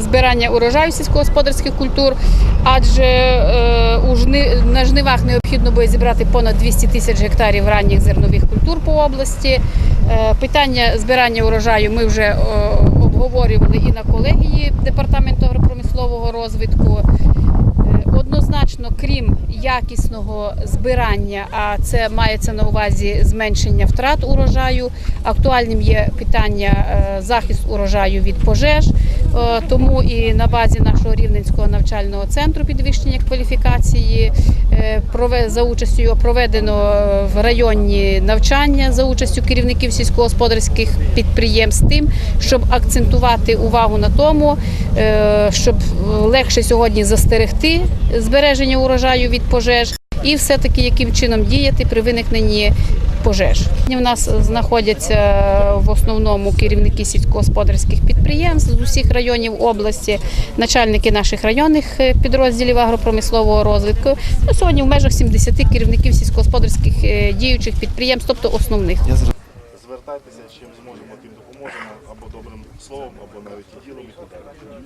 збирання урожаю сільськогосподарських культур, адже е, у жни, на жнивах необхідно буде зібрати понад 200 тисяч гектарів ранніх зернових культур по області. Е, Питання збирання урожаю ми вже е, обговорювали і на колегії департаменту агропромислового розвитку. Однозначно, крім якісного збирання, а це мається на увазі зменшення втрат урожаю. Актуальним є питання е, захист урожаю від пожеж. Е, Тому і на базі нашого рівненського навчального центру підвищення кваліфікації е, за участю проведено в районні навчання за участю керівників сільськогосподарських підприємств, тим, щоб акцентувати увагу на тому, щоб легше сьогодні застерегти збереження урожаю від пожеж, і все-таки яким чином діяти при виникненні пожеж. У нас знаходяться в основному керівники сільськогосподарських підприємств з усіх районів області, начальники наших районних е, підрозділів агропромислового розвитку. Ну, сьогодні в межах 70 керівників сільськогосподарських е, діючих підприємств, тобто основних. Звертайтеся, чим зможемо, тим допоможемо, або добрим словом, або навіть ділом і так далі.